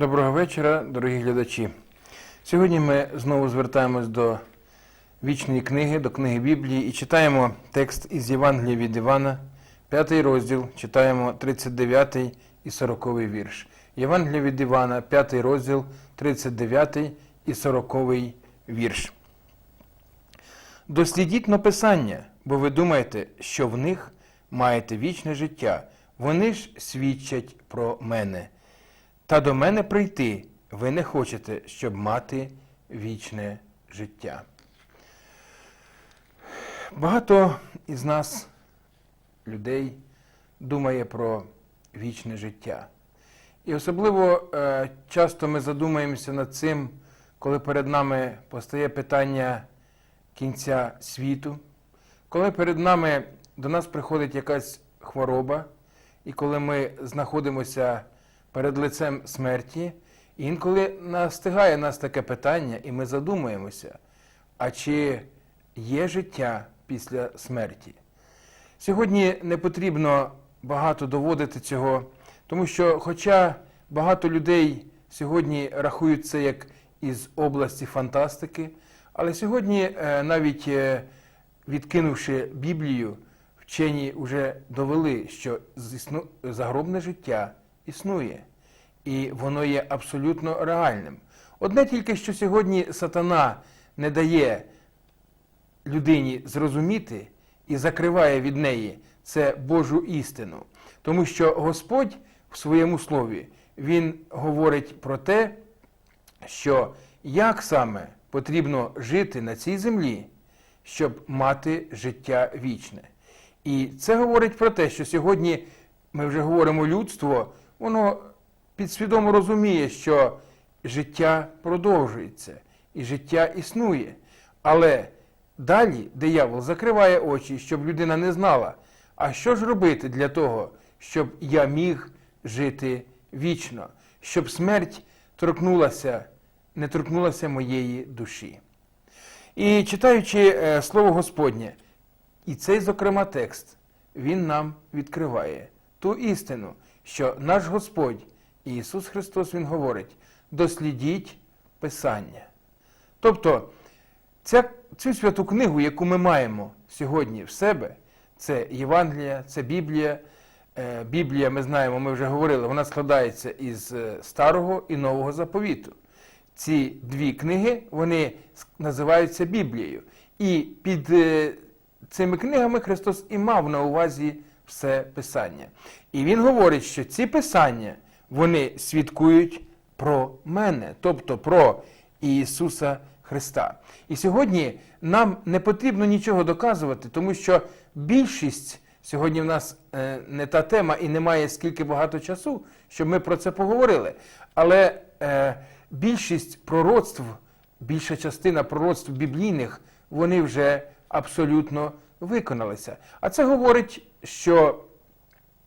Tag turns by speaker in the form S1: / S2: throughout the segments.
S1: Доброго вечора, дорогі глядачі. Сьогодні ми знову звертаємось до вічної книги, до книги Біблії і читаємо текст із Євангелія від Івана, п'ятий розділ, читаємо 39 і 40 вірш. Євангелія від Івана, п'ятий розділ, 39 і 40 вірш. Дослідіть но Писання, бо ви думаєте, що в них маєте вічне життя. Вони ж свідчать про мене. Та до мене прийти ви не хочете, щоб мати вічне життя. Багато із нас, людей, думає про вічне життя. І особливо е, часто ми задумаємося над цим, коли перед нами постає питання кінця світу, коли перед нами до нас приходить якась хвороба, і коли ми знаходимося перед лицем смерті, інколи настигає нас таке питання, і ми задумуємося, а чи є життя після смерті? Сьогодні не потрібно багато доводити цього, тому що, хоча багато людей сьогодні рахують це як із області фантастики, але сьогодні, е, навіть е, відкинувши Біблію, вчені вже довели, що загробне життя існує, і воно є абсолютно реальним. Одне тільки, що сьогодні сатана не дає людині зрозуміти і закриває від неї це Божу істину. Тому що Господь в своєму слові Він говорить про те, що як саме потрібно жити на цій землі, щоб мати життя вічне. І це говорить про те, що сьогодні ми вже говоримо людство, воно підсвідомо розуміє, що життя продовжується і життя існує. Але далі диявол закриває очі, щоб людина не знала, а що ж робити для того, щоб я міг жити вічно, щоб смерть торкнулася, не торкнулася моєї душі. І читаючи е, Слово Господнє, і цей, зокрема, текст, він нам відкриває ту істину, що наш Господь Ісус Христос Він говорить: дослідіть Писання. Тобто, ця, цю святу книгу, яку ми маємо сьогодні в себе, це Євангелія, це Біблія. Е, Біблія, ми знаємо, ми вже говорили, вона складається із е, старого і нового заповіту. Ці дві книги вони називаються Біблією. І під е, цими книгами Христос і мав на увазі все Писання. І Він говорить, що ці писання вони свідкують про мене, тобто про Ісуса Христа. І сьогодні нам не потрібно нічого доказувати, тому що більшість сьогодні в нас е, не та тема і немає скільки багато часу, щоб ми про це поговорили. Але е, більшість пророцтв, більша частина пророцтв біблійних, вони вже абсолютно виконалися. А це говорить, що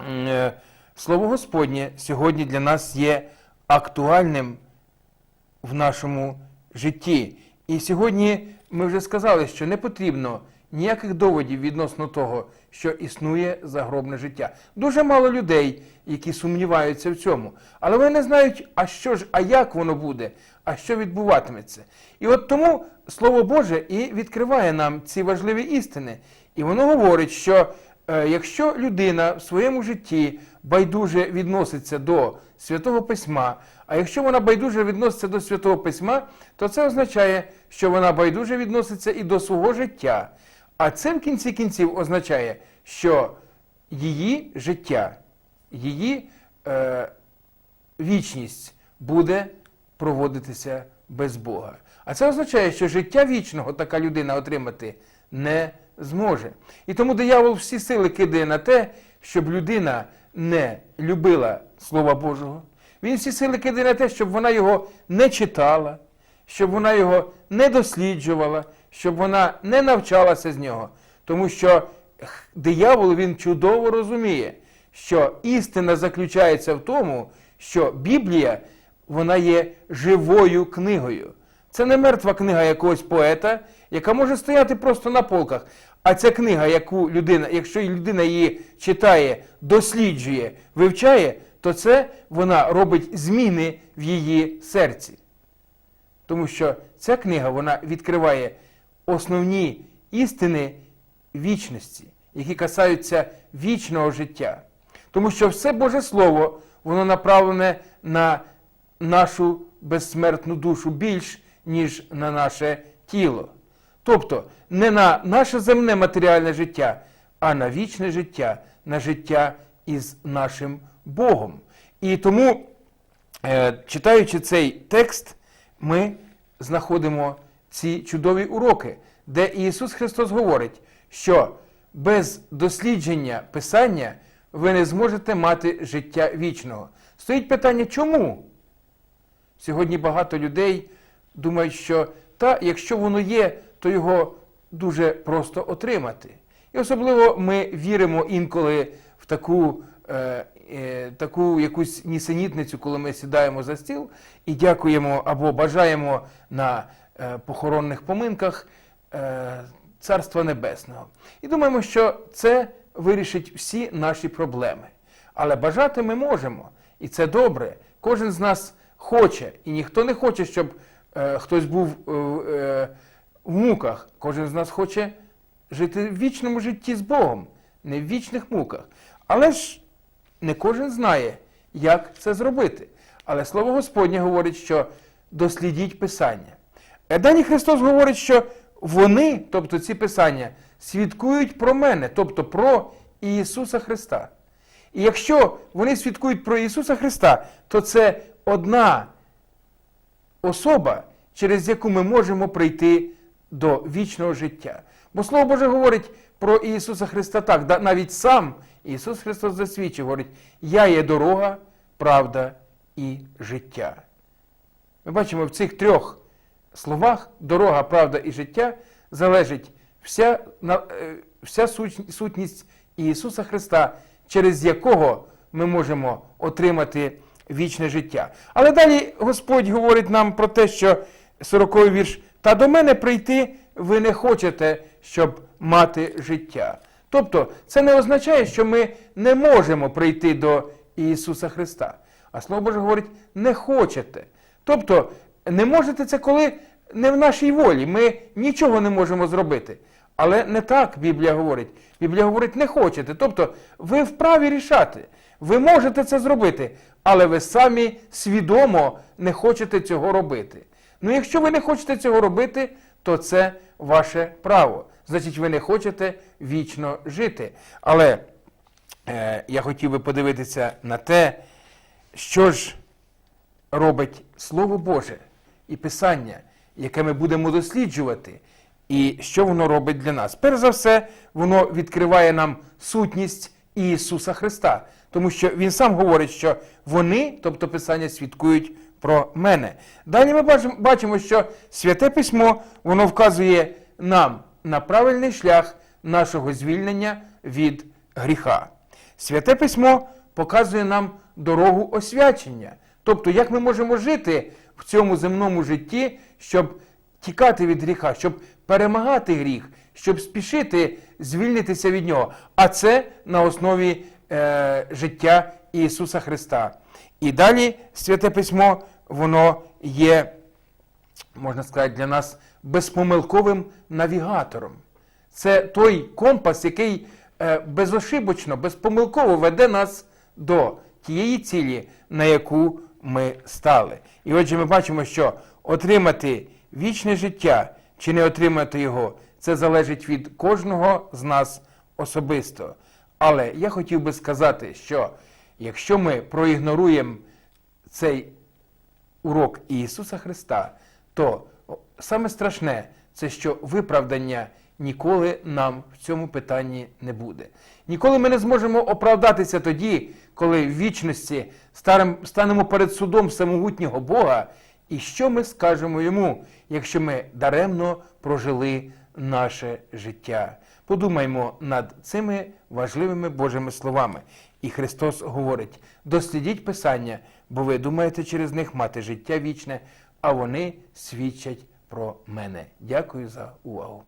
S1: е, Слово Господнє сьогодні для нас є актуальним в нашому житті. І сьогодні ми вже сказали, що не потрібно ніяких доводів відносно того, що існує загробне життя. Дуже мало людей, які сумніваються в цьому. Але вони не знають, а що ж, а як воно буде, а що відбуватиметься. І от тому Слово Боже і відкриває нам ці важливі істини. І воно говорить, що якщо людина в своєму житті байдуже відноситься до Святого Письма, а якщо вона байдуже відноситься до Святого Письма, то це означає, що вона байдуже відноситься і до свого життя. А це в кінці кінців означає, що її життя, її е, вічність буде проводитися без Бога. А це означає, що життя вічного така людина отримати не зможе. І тому диявол всі сили кидає на те, щоб людина не любила Слова Божого. Він всі сили кидає на те, щоб вона його не читала, щоб вона його не досліджувала, щоб вона не навчалася з нього. Тому що диявол він чудово розуміє, що істина заключається в тому, що Біблія вона є живою книгою. Це не мертва книга якогось поета, яка може стояти просто на полках. А ця книга, яку людина, якщо людина її читає, досліджує, вивчає, то це вона робить зміни в її серці. Тому що ця книга вона відкриває основні істини вічності, які касаються вічного життя. Тому що все Боже Слово, воно направлене на нашу безсмертну душу більш, ніж на наше тіло. Тобто не на наше земне матеріальне життя, а на вічне життя, на життя із нашим Богом. І тому, е, читаючи цей текст, ми знаходимо ці чудові уроки, де Ісус Христос говорить, що без дослідження Писання ви не зможете мати життя вічного. Стоїть питання, чому? Сьогодні багато людей думають, що та, якщо воно є, то його дуже просто отримати. І особливо ми віримо інколи в таку, е, е, таку якусь нісенітницю, коли ми сідаємо за стіл і дякуємо або бажаємо на е, похоронних поминках е, Царства Небесного. І думаємо, що це вирішить всі наші проблеми. Але бажати ми можемо, і це добре. Кожен з нас хоче, і ніхто не хоче, щоб хтось був е, е, в муках. Кожен з нас хоче жити в вічному житті з Богом, не в вічних муках. Але ж не кожен знає, як це зробити. Але Слово Господнє говорить, що дослідіть Писання. Е, Далі Христос говорить, що вони, тобто ці Писання, свідкують про мене, тобто про Ісуса Христа. І якщо вони свідкують про Ісуса Христа, то це одна особа, через яку ми можемо прийти до вічного життя. Бо Слово Боже говорить про Ісуса Христа так, навіть сам Ісус Христос засвідчив, говорить, я є дорога, правда і життя. Ми бачимо в цих трьох словах дорога, правда і життя залежить вся, е, вся сутність Ісуса Христа, через якого ми можемо отримати вічне життя. Але далі Господь говорить нам про те, що 40-й вірш, та до мене прийти ви не хочете, щоб мати життя. Тобто, це не означає, що ми не можемо прийти до Ісуса Христа. А Слово Боже говорить, не хочете. Тобто, не можете це коли не в нашій волі. Ми нічого не можемо зробити. Але не так Біблія говорить. Біблія говорить, не хочете. Тобто, ви вправі рішати. Ви можете це зробити, але ви самі свідомо не хочете цього робити. Ну, якщо ви не хочете цього робити, то це ваше право. Значить, ви не хочете вічно жити. Але е, я хотів би подивитися на те, що ж робить Слово Боже і Писання, яке ми будемо досліджувати, і що воно робить для нас. Перш за все, воно відкриває нам сутність Ісуса Христа, тому що Він сам говорить, що вони, тобто Писання, свідкують про мене. Далі ми бачимо, що Святе Письмо воно вказує нам на правильний шлях нашого звільнення від гріха. Святе Письмо показує нам дорогу освячення, тобто як ми можемо жити в цьому земному житті, щоб тікати від гріха, щоб перемагати гріх, щоб спішити звільнитися від нього. А це на основі е, життя Ісуса Христа. І далі Святе Письмо, воно є, можна сказати, для нас безпомилковим навігатором. Це той компас, який е, безошибочно, безпомилково веде нас до тієї цілі, на яку ми стали. І отже, ми бачимо, що отримати вічне життя чи не отримати його, це залежить від кожного з нас особисто. Але я хотів би сказати, що якщо ми проігноруємо цей урок Ісуса Христа, то саме страшне це що виправдання ніколи нам в цьому питанні не буде. Ніколи ми не зможемо оправдатися тоді, коли в вічності станемо перед судом всемогутнього Бога, і що ми скажемо йому, якщо ми даремно прожили наше життя. Подумаймо над цими важливими Божими словами. І Христос говорить: дослідіть Писання, бо ви думаєте через них мати життя вічне, а вони свідчать про мене. Дякую за увагу.